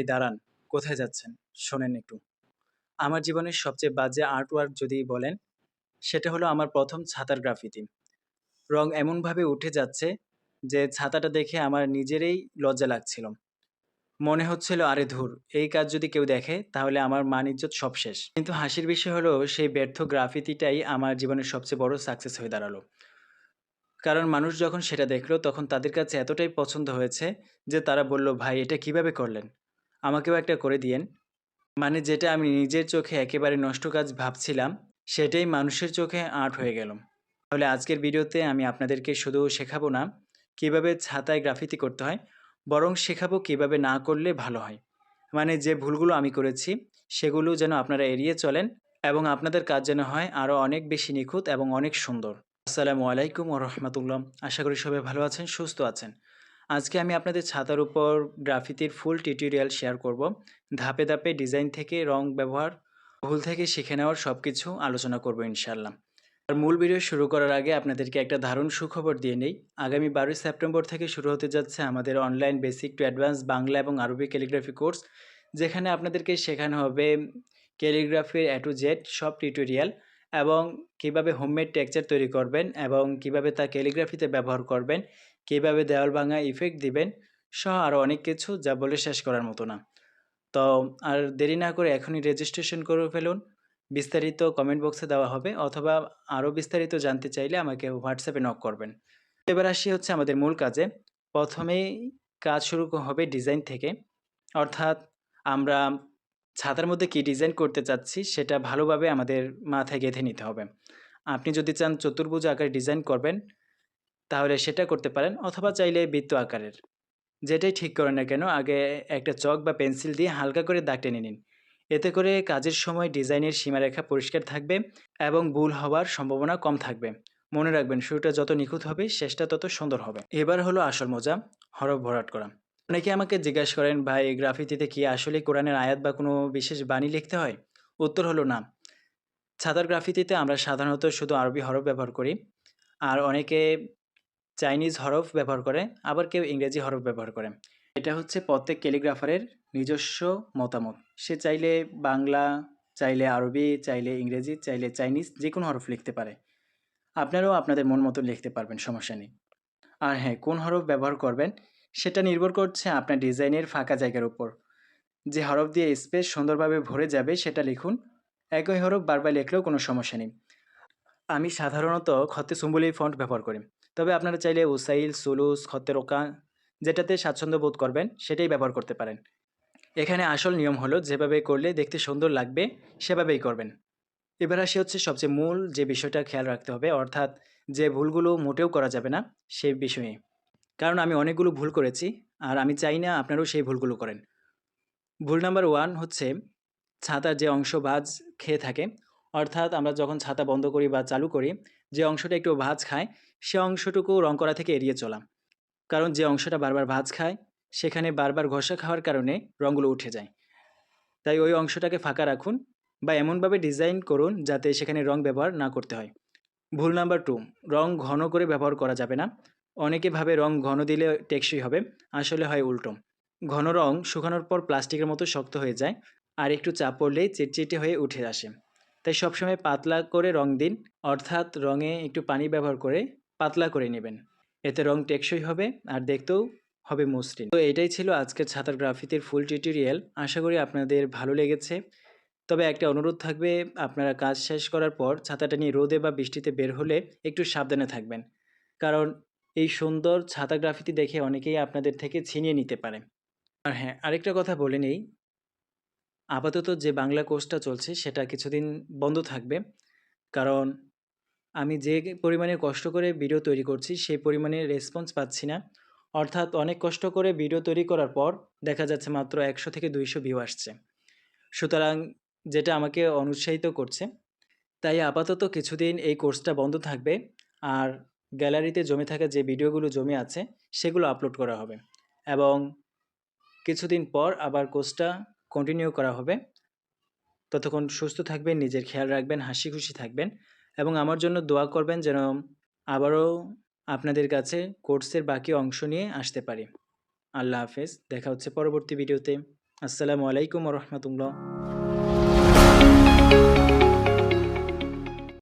ভাই দাঁড়ান, কোথায় যাচ্ছেন? শোনেন একটু। আমার জীবনের সবচেয়ে বাজে আর্ট ওয়ার্ক যদি বলেন, সেটা হলো আমার প্রথম ছাতার গ্রাফিতি। রং এমনভাবে উঠে যাচ্ছে যে ছাতাটা দেখে আমার নিজেরই লজ্জা লাগছিল। মনে হচ্ছিল, আরে ধুর, এই কাজ যদি কেউ দেখে, তাহলে আমার মান ইজ্জত সব শেষ। কিন্তু হাসির বিষয় হলো, সেই ব্যর্থ গ্রাফিতিটাই আমার জীবনের সবচেয়ে বড় সাকসেস হয়ে দাঁড়াল। কারণ মানুষ যখন সেটা দেখল, তখন তাদের কাছে এতটাই পছন্দ হয়েছে যে তারা বলল, ভাই, এটা কীভাবে করলেন? আমাকেও একটা করে দিয়েন। মানে যেটা আমি নিজের চোখে একেবারে নষ্ট কাজ ভাবছিলাম, সেটাই মানুষের চোখে আর্ট হয়ে গেল। তাহলে আজকের ভিডিওতে আমি আপনাদেরকে শুধু শেখাবো না, কীভাবে ছাতায় গ্রাফিতি করতে হয়, বরং শেখাবো কীভাবে না করলে ভালো হয়। মানে যে ভুলগুলো আমি করেছি, সেগুলো যেন আপনারা এড়িয়ে চলেন এবং আপনাদের কাজ যেন হয় আরও অনেক বেশি নিখুঁত এবং অনেক সুন্দর। আসসালামু আলাইকুম ও রহমতুল্লাহ। আশা করি সবাই ভালো আছেন, সুস্থ আছেন। আজকে আমি আপনাদের ছাতার উপর গ্রাফিতির ফুল টিউটোরিয়াল শেয়ার করব। ধাপে ধাপে ডিজাইন থেকে, রং ব্যবহার, ভুল থেকে শিখে নেওয়ার সব কিছু আলোচনা করব ইনশাল্লাহ আর মূল ভিডিও শুরু করার আগে আপনাদেরকে একটা দারুণ সুখবর দিয়ে নেই। আগামী বারোই সেপ্টেম্বর থেকে শুরু হতে যাচ্ছে আমাদের online basic to advance Bangla এবং আরবি ক্যালিগ্রাফি কোর্স যেখানে আপনাদেরকে শেখানো হবে ক্যালিগ্রাফির এ টু জেড সব টিউটোরিয়াল এবং কীভাবে হোমমেড টেক্সচার তৈরি করবেন এবং কীভাবে তা ক্যালিগ্রাফিতে ব্যবহার করবেন, কীভাবে দেওয়াল ভাঙা ইফেক্ট দিবেন, সহ আরও অনেক কিছু যা বলে শেষ করার মতো না। তো আর দেরি না করে এখনই রেজিস্ট্রেশন করে ফেলুন। বিস্তারিত কমেন্ট বক্সে দেওয়া হবে অথবা আরও বিস্তারিত জানতে চাইলে আমাকে হোয়াটসঅ্যাপে নক করবেন। এবার আসি হচ্ছে আমাদের মূল কাজে। প্রথমেই কাজ শুরু হবে ডিজাইন থেকে। অর্থাৎ আমরা ছাতার মধ্যে কি ডিজাইন করতে চাচ্ছি সেটা ভালোভাবে আমাদের মাথায় গেঁথে নিতে হবে। আপনি যদি চান চতুর্ভুজ আকারে ডিজাইন করবেন, তাহলে সেটা করতে পারেন অথবা চাইলে বৃত্ত আকারের। যেটাই ঠিক করেন না কেন, আগে একটা চক বা পেন্সিল দিয়ে হালকা করে দাগ টেনে নিন। এতে করে কাজের সময় ডিজাইনের সীমারেখা পরিষ্কার থাকবে এবং ভুল হওয়ার সম্ভাবনা কম থাকবে। মনে রাখবেন, শুরুটা যত নিখুঁত হবে, শেষটা তত সুন্দর হবে। এবার হলো আসল মজা, হরফ ভরাট করা। অনেকে আমাকে জিজ্ঞাসা করেন, ভাই গ্রাফিতিতে কি আসলে কোরআনের আয়াত বা কোনো বিশেষ বাণী লিখতে হয়? উত্তর হলো, না। ছাতার গ্রাফিতিতে আমরা সাধারণত শুধু আরবি হরফ ব্যবহার করি, আর অনেকে চাইনিজ হরফ ব্যবহার করে, আবার কেউ ইংরেজি হরফ ব্যবহার করে। এটা হচ্ছে প্রত্যেক ক্যালিগ্রাফারের নিজস্ব মতামত। সে চাইলে বাংলা, চাইলে আরবি, চাইলে ইংরেজি, চাইলে চাইনিজ যে কোনো হরফ লিখতে পারে। আপনারাও আপনাদের মন মতো লিখতে পারবেন, সমস্যা নেই। আর হ্যাঁ কোন হরফ ব্যবহার করবেন সেটা নির্ভর করছে আপনার ডিজাইনের ফাঁকা জায়গার উপর। যে হরফ দিয়ে স্পেস সুন্দরভাবে ভরে যাবে সেটা লিখুন। একই হরফ বারবার লিখলেও কোনো সমস্যা নেই। আমি সাধারণত খতে সুম্বলি ফন্ট ব্যবহার করি। তবে আপনারা চাইলে উসাইল, সুলুস, খতে রোকা যেটাতে স্বাচ্ছন্দ্য বোধ করবেন সেটাই ব্যবহার করতে পারেন। এখানে আসল নিয়ম হলো যেভাবে করলে দেখতে সুন্দর লাগবে সেভাবেই করবেন। এবার আসি হচ্ছে সবচেয়ে মূল যে বিষয়টা খেয়াল রাখতে হবে, অর্থাৎ যে ভুলগুলো মোটেও করা যাবে না সেই বিষয়ে। কারণ আমি অনেকগুলো ভুল করেছি, আর আমি চাই না আপনারাও সেই ভুলগুলো করেন। ভুল নাম্বার ওয়ান হচ্ছে ছাতার যে অংশ ভাজ খেয়ে থাকে, অর্থাৎ আমরা যখন ছাতা বন্ধ করি বা চালু করি, যে অংশটা একটু ভাজ খায়, সে অংশটুকু রং করা থেকে এড়িয়ে চলা। কারণ যে অংশটা বারবার ভাজ খায়, সেখানে বারবার ঘষা খাওয়ার কারণে রঙগুলো উঠে যায়। তাই ওই অংশটাকে ফাঁকা রাখুন বা এমনভাবে ডিজাইন করুন যাতে সেখানে রং ব্যবহার না করতে হয়। ভুল নাম্বার টু, রং ঘন করে ব্যবহার করা যাবে না। অনেকে ভাবে রং ঘন দিলে টেকসই হবে, আসলে হয় উল্টো। ঘন রং শুকানোর পর প্লাস্টিকের মতো শক্ত হয়ে যায় আর একটু চাপ পড়লেই চিটচিটে হয়ে উঠে আসে। তাই সবসময় পাতলা করে রং দিন, অর্থাৎ রঙে একটু পানি ব্যবহার করে পাতলা করে নেবেন। এতে রং টেকসই হবে আর দেখতেও হবে মসৃণ। তো এটাই ছিল আজকের ছাতার গ্রাফিতির ফুল টিউটোরিয়াল। আশা করি আপনাদের ভালো লেগেছে। তবে একটা অনুরোধ থাকবে, আপনারা কাজ শেষ করার পর ছাতাটা নিয়ে রোদে বা বৃষ্টিতে বের হলে একটু সাবধানে থাকবেন। কারণ এই সুন্দর ছাতা গ্রাফিতি দেখে অনেকেই আপনাদের থেকে ছিনিয়ে নিতে পারে। আর হ্যাঁ আরেকটা কথা বলে নেই। আপাতত যে বাংলা কোর্সটা চলছে, সেটা কিছুদিন বন্ধ থাকবে। কারণ আমি যে পরিমাণে কষ্ট করে ভিডিও তৈরি করছি, সেই পরিমাণে রেসপন্স পাচ্ছি না। অর্থাৎ অনেক কষ্ট করে ভিডিও তৈরি করার পর দেখা যাচ্ছে মাত্র একশো থেকে দুইশো ভিউ আসছে। সুতরাং যেটা আমাকে অনুৎসাহিত করছে, তাই আপাতত কিছুদিন এই কোর্সটা বন্ধ থাকবে। আর গ্যালারিতে জমে থাকা যে ভিডিওগুলো জমে আছে, সেগুলো আপলোড করা হবে। এবং কিছুদিন পর আবার কোর্সটা কন্টিনিউ করা হবে। ততক্ষণ সুস্থ থাকবেন, নিজের খেয়াল রাখবেন, হাসি খুশি থাকবেন এবং আমার জন্য দোয়া করবেন যেন আবারও আপনাদের কাছে কোর্সের বাকি অংশ নিয়ে আসতে পারি। আল্লাহ হাফেজ, দেখা হচ্ছে পরবর্তী ভিডিওতে আসসালামু আলাইকুম রহমতুল্লাহ।